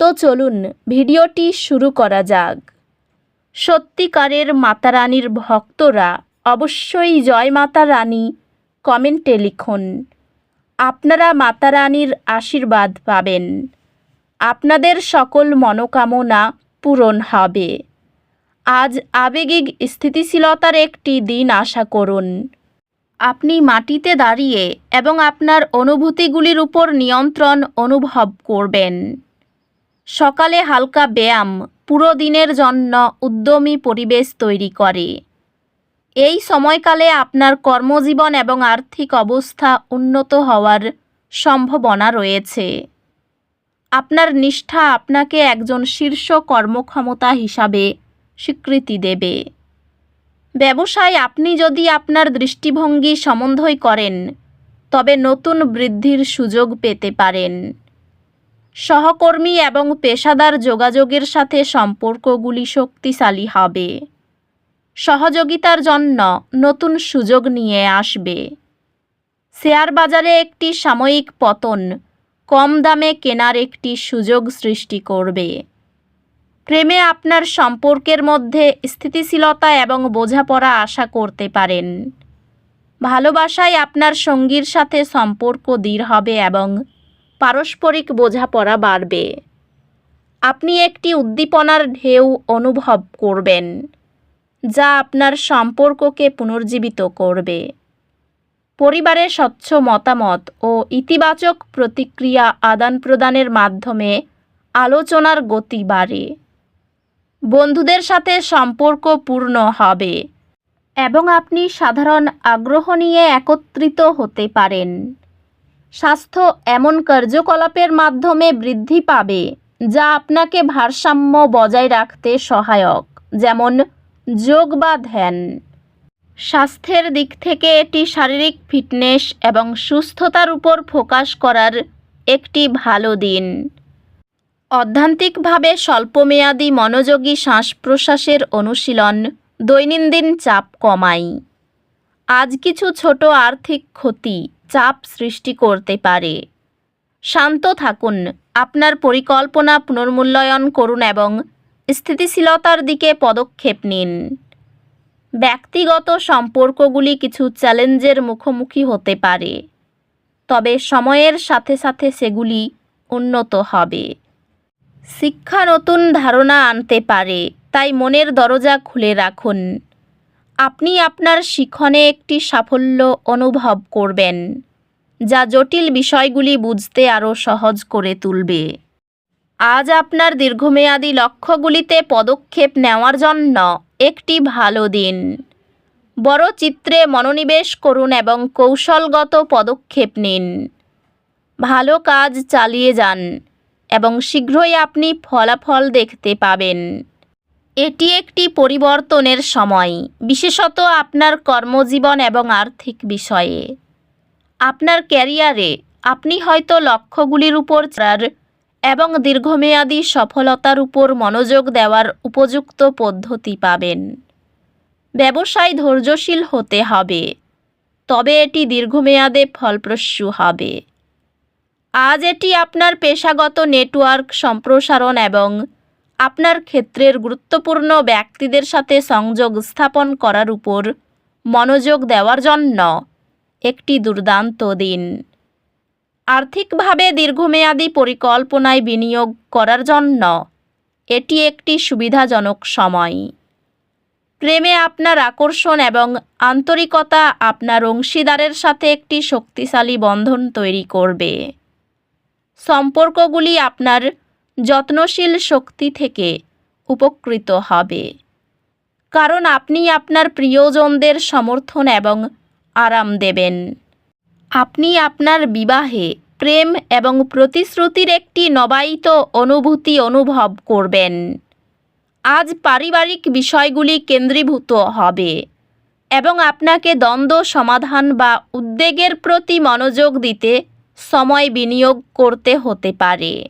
তো চলুন ভিডিওটি শুরু করা যাক। সত্যিকারের মাতা রানীর ভক্তরা অবশ্যই জয় মাতা রানী কমেন্টে লিখুন। আপনারা মাতা রানীর আশীর্বাদ পাবেন। আপনাদের সকল মনোকামনা পূরণ হবে। আজ আবেগিক স্থিতিশীলতার একটি দিন আশা করুন। আপনি মাটিতে দাঁড়িয়ে এবং আপনার অনুভূতিগুলির উপর নিয়ন্ত্রণ অনুভব করবেন। সকালে হালকা ব্যায়াম পুরো দিনের জন্য উদ্যমী পরিবেশ তৈরি করে। এই সময়কালে আপনার কর্মজীবন এবং আর্থিক অবস্থা উন্নত হওয়ার সম্ভাবনা রয়েছে। আপনার নিষ্ঠা আপনাকে একজন শীর্ষ কর্মক্ষমতা হিসাবে স্বীকৃতি দেবে। ব্যবসায় আপনি যদি আপনার দৃষ্টিভঙ্গি সমন্বয় করেন, তবে নতুন বৃদ্ধির সুযোগ পেতে পারেন। সহকর্মী এবং পেশাদার যোগাযোগের সাথে সম্পর্কগুলি শক্তিশালী হবে। সহযোগিতার জন্য নতুন সুযোগ নিয়ে আসবে। শেয়ার বাজারে একটি সাময়িক পতন কম দামে কেনার একটি সুযোগ সৃষ্টি করবে। প্রেমে আপনার সম্পর্কের মধ্যে স্থিতিশীলতা এবং বোঝাপড়া আশা করতে পারেন। ভালোবাসায় আপনার সঙ্গীর সাথে সম্পর্ক দৃঢ় হবে এবং পারস্পরিক বোঝাপড়া বাড়বে। আপনি একটি উদ্দীপনার ঢেউ অনুভব করবেন, যা আপনার সম্পর্ককে পুনর্জীবিত করবে। পরিবারের স্বচ্ছ মতামত ও ইতিবাচক প্রতিক্রিয়া আদান প্রদানের মাধ্যমে আলোচনার গতি বাড়ে। বন্ধুদের সাথে সম্পর্ক পূর্ণ হবে এবং আপনি সাধারণ আগ্রহ নিয়ে একত্রিত হতে পারেন। স্বাস্থ্য এমন কার্যকলাপের মাধ্যমে বৃদ্ধি পাবে, যা আপনাকে ভারসাম্য বজায় রাখতে সহায়ক, যেমন যোগ বা ধ্যান। স্বাস্থ্যের দিক থেকে এটি শারীরিক ফিটনেস এবং সুস্থতার উপর ফোকাস করার একটি ভালো দিন। অধ্যান্তিকভাবে স্বল্পমেয়াদী মনোযোগী শ্বাস প্রশ্বাসের অনুশীলন দৈনন্দিন চাপ কমায়। আজ কিছু ছোট আর্থিক ক্ষতি চাপ সৃষ্টি করতে পারে। শান্ত থাকুন, আপনার পরিকল্পনা পুনর্মূল্যায়ন করুন এবং স্থিতিশীলতার দিকে পদক্ষেপ নিন। ব্যক্তিগত সম্পর্কগুলি কিছু চ্যালেঞ্জের মুখোমুখি হতে পারে, তবে সময়ের সাথে সাথে সেগুলি উন্নত হবে। শিক্ষা নতুন ধারণা আনতে পারে, তাই মনের দরজা খুলে রাখুন। আপনি আপনার শিখনে একটি সাফল্য অনুভব করবেন, যা জটিল বিষয়গুলি বুঝতে আরও সহজ করে তুলবে। আজ আপনার দীর্ঘমেয়াদী লক্ষ্যগুলিতে পদক্ষেপ নেওয়ার জন্য একটি ভালো দিন। বড় চিত্রে মনোনিবেশ করুন এবং কৌশলগত পদক্ষেপ নিন। ভালো কাজ চালিয়ে যান এবং শীঘ্রই আপনি ফলাফল দেখতে পাবেন। এটি একটি পরিবর্তনের সময়, বিশেষত আপনার কর্মজীবন এবং আর্থিক বিষয়ে। আপনার ক্যারিয়ারে আপনি হয়তো লক্ষ্যগুলির উপর এবং দীর্ঘমেয়াদী সফলতার উপর মনোযোগ দেওয়ার উপযুক্ত পদ্ধতি পাবেন। ব্যবসায় ধৈর্যশীল হতে হবে, তবে এটি দীর্ঘমেয়াদে ফলপ্রসূ হবে। আজ এটি আপনার পেশাগত নেটওয়ার্ক সম্প্রসারণ এবং আপনার ক্ষেত্রের গুরুত্বপূর্ণ ব্যক্তিদের সাথে সংযোগ স্থাপন করার উপর মনোযোগ দেওয়ার জন্য একটি দুর্দান্ত দিন। আর্থিকভাবে দীর্ঘমেয়াদী পরিকল্পনায় বিনিয়োগ করার জন্য এটি একটি সুবিধাজনক সময়। প্রেমে আপনার আকর্ষণ এবং আন্তরিকতা আপনার অংশীদারের সাথে একটি শক্তিশালী বন্ধন তৈরি করবে। সম্পর্কগুলি আপনার যত্নশীল শক্তি থেকে উপকৃত হবে। কারণ আপনি আপনার প্রিয়জনদের সমর্থন এবং আরাম দেবেন। আপনি আপনার বিবাহে প্রেম এবং প্রতিশ্রুতির একটি নবায়িত অনুভূতি অনুভব করবেন। আজ পারিবারিক বিষয়গুলি কেন্দ্রীভূত হবে এবং আপনাকে দ্বন্দ্ব, সমাধান বা উদ্বেগের প্রতি মনোযোগ দিতে সময় বিনিয়োগ করতে হতে পারে।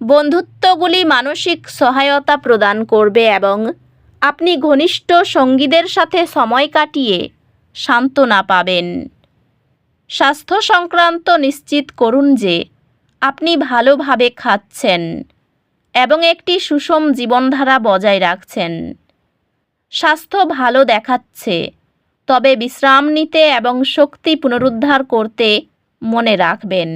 বন্ধুত্বগুলি মানসিক সহায়তা প্রদান করবে এবং আপনি ঘনিষ্ঠ সঙ্গীদের সাথে সময় কাটিয়ে সান্ত্বনা পাবেন। স্বাস্থ্য সংক্রান্ত নিশ্চিত করুন যে আপনি ভালোভাবে খাচ্ছেন এবং একটি সুষম জীবনধারা বজায় রাখছেন। স্বাস্থ্য ভালো দেখাচ্ছে, তবে বিশ্রাম নিতে এবং শক্তি পুনরুদ্ধার করতে মনে রাখবেন।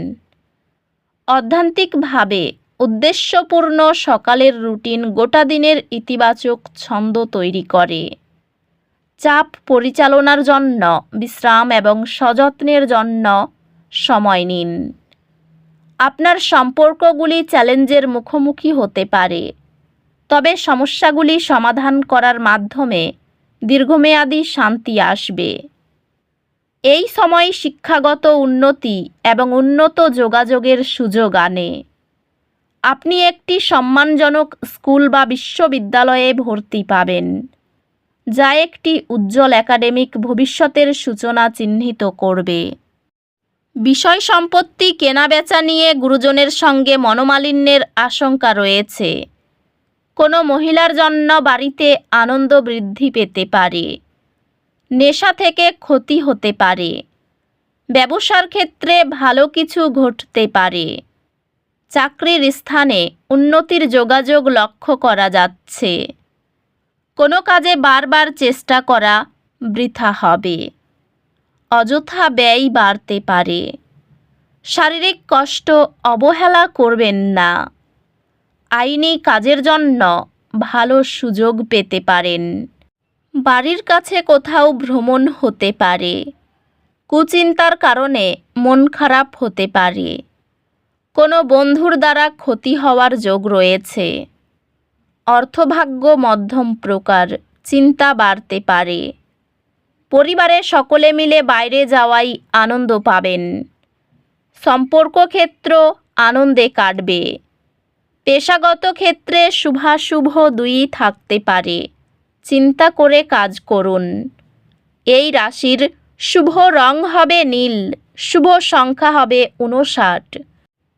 অধ্যান্তিকভাবে উদ্দেশ্যপূর্ণ সকালের রুটিন গোটা দিনের ইতিবাচক ছন্দ তৈরি করে। চাপ পরিচালনার জন্য, বিশ্রাম এবং সযত্নের জন্য সময় নিন। আপনার সম্পর্কগুলি চ্যালেঞ্জের মুখোমুখি হতে পারে, তবে সমস্যাগুলি সমাধান করার মাধ্যমে দীর্ঘমেয়াদী শান্তি আসবে। এই সময় শিক্ষাগত উন্নতি এবং উন্নত যোগাযোগের সুযোগ আনে। আপনি একটি সম্মানজনক স্কুল বা বিশ্ববিদ্যালয়ে ভর্তি পাবেন, যা একটি উজ্জ্বল একাডেমিক ভবিষ্যতের সূচনা চিহ্নিত করবে। বিষয় সম্পত্তি কেনাবেচা নিয়ে গুরুজনের সঙ্গে মনোমালিন্যের আশঙ্কা রয়েছে। কোনো মহিলার জন্য বাড়িতে আনন্দ বৃদ্ধি পেতে পারে, নেশা থেকে ক্ষতি হতে পারে, ব্যবসার ক্ষেত্রে ভালো কিছু ঘটতে পারে। চাকরির স্থানে উন্নতির যোগাযোগ লক্ষ্য করা যাচ্ছে। কোনো কাজে বারবার চেষ্টা করা বৃথা হবে। অযথা ব্যয় বাড়তে পারে। শারীরিক কষ্ট অবহেলা করবেন না। আইনি কাজের জন্য ভালো সুযোগ পেতে পারেন। বাড়ির কাছে কোথাও ভ্রমণ হতে পারে। কুচিন্তার কারণে মন খারাপ হতে পারে। কোনো বন্ধুর দ্বারা ক্ষতি হওয়ার যোগ রয়েছে। অর্থভাগ্য মধ্যম প্রকার, চিন্তা বাড়তে পারে। পরিবারের সকলে মিলে বাইরে যাওয়াই আনন্দ পাবেন। সম্পর্ক ক্ষেত্র আনন্দে কাটবে। পেশাগত ক্ষেত্রে শুভাশুভ দুই থাকতে পারে। চিন্তা করে কাজ করুন। এই রাশির শুভ রং হবে নীল, শুভ সংখ্যা হবে উনষাট